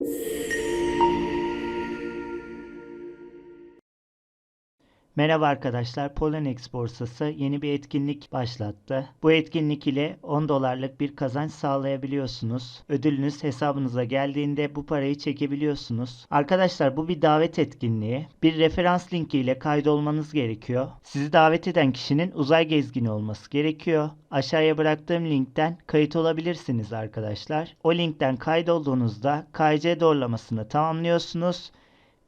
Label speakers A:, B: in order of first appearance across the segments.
A: Yeah. Merhaba arkadaşlar, Poloniex borsası yeni bir etkinlik başlattı. Bu etkinlik ile 10 dolarlık bir kazanç sağlayabiliyorsunuz. Ödülünüz hesabınıza geldiğinde bu parayı çekebiliyorsunuz. Arkadaşlar bu bir davet etkinliği. Bir referans linki ile kaydolmanız gerekiyor. Sizi davet eden kişinin uzay gezgini olması gerekiyor. Aşağıya bıraktığım linkten kayıt olabilirsiniz arkadaşlar. O linkten kaydolduğunuzda KC doğrulamasını tamamlıyorsunuz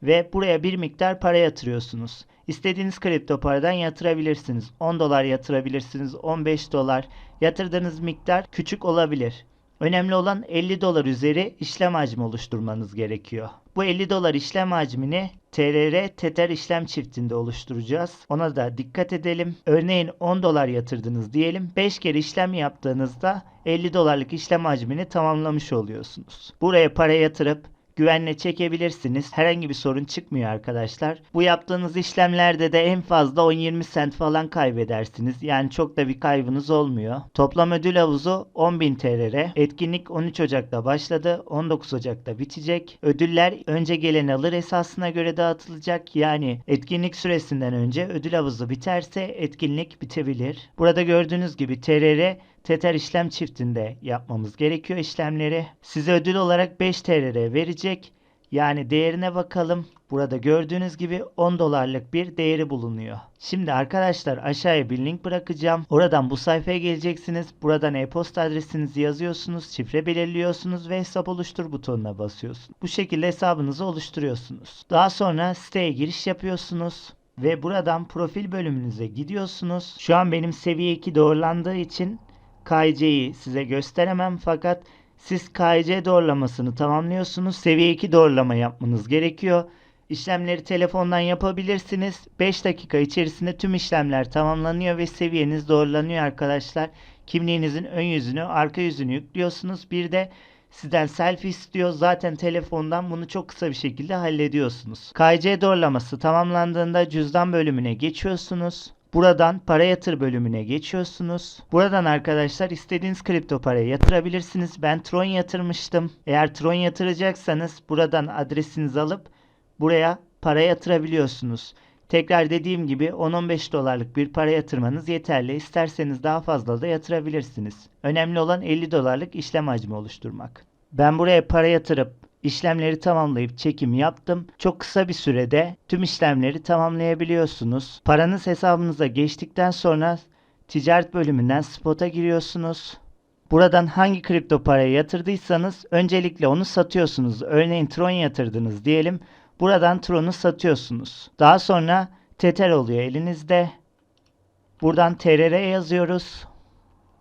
A: ve buraya bir miktar para yatırıyorsunuz. İstediğiniz kripto paradan yatırabilirsiniz. 10 dolar yatırabilirsiniz, 15 dolar. Yatırdığınız miktar küçük olabilir. Önemli olan 50 dolar üzeri işlem hacmi oluşturmanız gerekiyor. Bu 50 dolar işlem hacmini TRR Tether işlem çiftinde oluşturacağız. Ona da dikkat edelim. Örneğin 10 dolar yatırdınız diyelim. 5 kere işlem yaptığınızda 50 dolarlık işlem hacmini tamamlamış oluyorsunuz. Buraya para yatırıp güvenle çekebilirsiniz. Herhangi bir sorun çıkmıyor arkadaşlar. Bu yaptığınız işlemlerde de en fazla 10-20 sent falan kaybedersiniz. Yani çok da bir kaybınız olmuyor. Toplam ödül havuzu 10.000 TL'ye. Etkinlik 13 Ocak'ta başladı. 19 Ocak'ta bitecek. Ödüller önce gelen alır esasına göre dağıtılacak. Yani etkinlik süresinden önce ödül havuzu biterse etkinlik bitebilir. Burada gördüğünüz gibi TRR Tether işlem çiftinde yapmamız gerekiyor işlemleri. Size ödül olarak 5 TLR verecek. Yani değerine bakalım. Burada gördüğünüz gibi 10 dolarlık bir değeri bulunuyor. Şimdi arkadaşlar aşağıya bir link bırakacağım. Oradan bu sayfaya geleceksiniz. Buradan e-posta adresinizi yazıyorsunuz, şifre belirliyorsunuz ve hesap oluştur butonuna basıyorsunuz. Bu şekilde hesabınızı oluşturuyorsunuz. Daha sonra siteye giriş yapıyorsunuz ve buradan profil bölümünüze gidiyorsunuz. Şu an benim seviye 2 doğrulandığı için KC'yi size gösteremem fakat siz KC doğrulamasını tamamlıyorsunuz. Seviye 2 doğrulama yapmanız gerekiyor. İşlemleri telefondan yapabilirsiniz. 5 dakika içerisinde tüm işlemler tamamlanıyor ve seviyeniz doğrulanıyor arkadaşlar. Kimliğinizin ön yüzünü, arka yüzünü yüklüyorsunuz. Bir de sizden selfie istiyor. Zaten telefondan bunu çok kısa bir şekilde hallediyorsunuz. KC doğrulaması tamamlandığında cüzdan bölümüne geçiyorsunuz. Buradan para yatır bölümüne geçiyorsunuz. Buradan arkadaşlar istediğiniz kripto parayı yatırabilirsiniz. Ben Tron yatırmıştım. Eğer Tron yatıracaksanız buradan adresinizi alıp buraya para yatırabiliyorsunuz. Tekrar dediğim gibi 10-15 dolarlık bir para yatırmanız yeterli. İsterseniz daha fazla da yatırabilirsiniz. Önemli olan 50 dolarlık işlem hacmi oluşturmak. Ben buraya para yatırıp işlemleri tamamlayıp çekim yaptım. Çok kısa bir sürede tüm işlemleri tamamlayabiliyorsunuz. Paranız hesabınıza geçtikten sonra ticaret bölümünden spot'a giriyorsunuz. Buradan hangi kripto parayı yatırdıysanız öncelikle onu satıyorsunuz. Örneğin Tron yatırdınız diyelim. Buradan Tron'u satıyorsunuz. Daha sonra Tether oluyor elinizde. Buradan TRR yazıyoruz.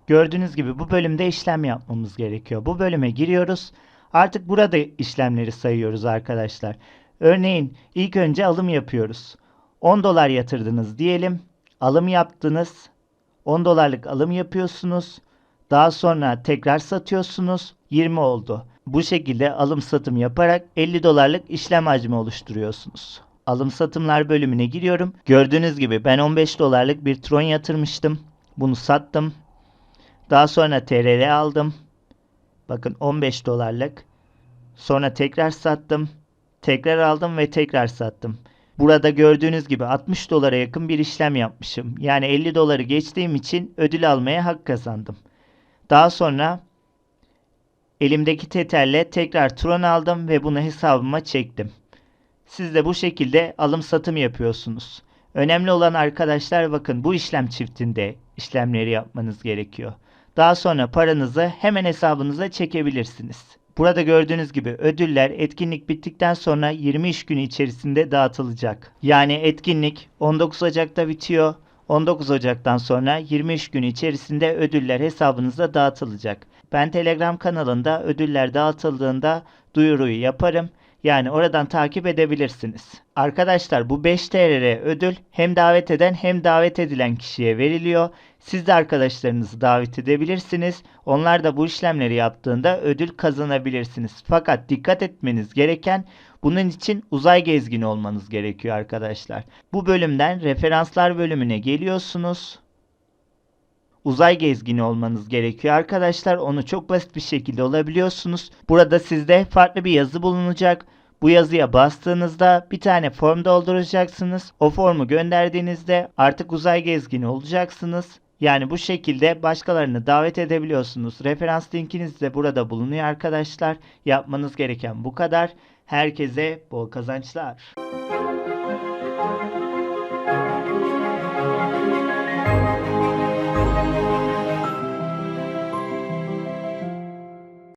A: Gördüğünüz gibi bu bölümde işlem yapmamız gerekiyor. Bu bölüme giriyoruz. Artık burada işlemleri sayıyoruz arkadaşlar. Örneğin ilk önce alım yapıyoruz. 10 dolar yatırdınız diyelim. Alım yaptınız. 10 dolarlık alım yapıyorsunuz. Daha sonra tekrar satıyorsunuz. 20 oldu. Bu şekilde alım satım yaparak 50 dolarlık işlem hacmi oluşturuyorsunuz. Alım satımlar bölümüne giriyorum. Gördüğünüz gibi ben 15 dolarlık bir Tron yatırmıştım. Bunu sattım. Daha sonra TRL aldım. Bakın 15 dolarlık. Sonra tekrar sattım. Tekrar aldım ve tekrar sattım. Burada gördüğünüz gibi 60 dolara yakın bir işlem yapmışım. Yani 50 doları geçtiğim için ödül almaya hak kazandım. Daha sonra elimdeki teterle tekrar Tron aldım ve bunu hesabıma çektim. Siz de bu şekilde alım satım yapıyorsunuz. Önemli olan arkadaşlar bakın bu işlem çiftinde işlemleri yapmanız gerekiyor. Daha sonra paranızı hemen hesabınıza çekebilirsiniz. Burada gördüğünüz gibi ödüller etkinlik bittikten sonra 20 iş günü içerisinde dağıtılacak. Yani etkinlik 19 Ocak'ta bitiyor. 19 Ocak'tan sonra 20 iş günü içerisinde ödüller hesabınıza dağıtılacak. Ben Telegram kanalında ödüller dağıtıldığında duyuruyu yaparım. Yani oradan takip edebilirsiniz. Arkadaşlar bu 5 TL'ye ödül hem davet eden hem davet edilen kişiye veriliyor. Siz de arkadaşlarınızı davet edebilirsiniz. Onlar da bu işlemleri yaptığında ödül kazanabilirsiniz. Fakat dikkat etmeniz gereken bunun için uzay gezgini olmanız gerekiyor arkadaşlar. Bu bölümden referanslar bölümüne geliyorsunuz uzay gezgini olmanız gerekiyor arkadaşlar. Onu çok basit bir şekilde olabiliyorsunuz. Burada sizde farklı bir yazı bulunacak. Bu yazıya bastığınızda bir tane form dolduracaksınız. O formu gönderdiğinizde artık uzay gezgini olacaksınız. Yani bu şekilde başkalarını davet edebiliyorsunuz. Referans linkiniz de burada bulunuyor arkadaşlar. Yapmanız gereken bu kadar. Herkese bol kazançlar. Müzik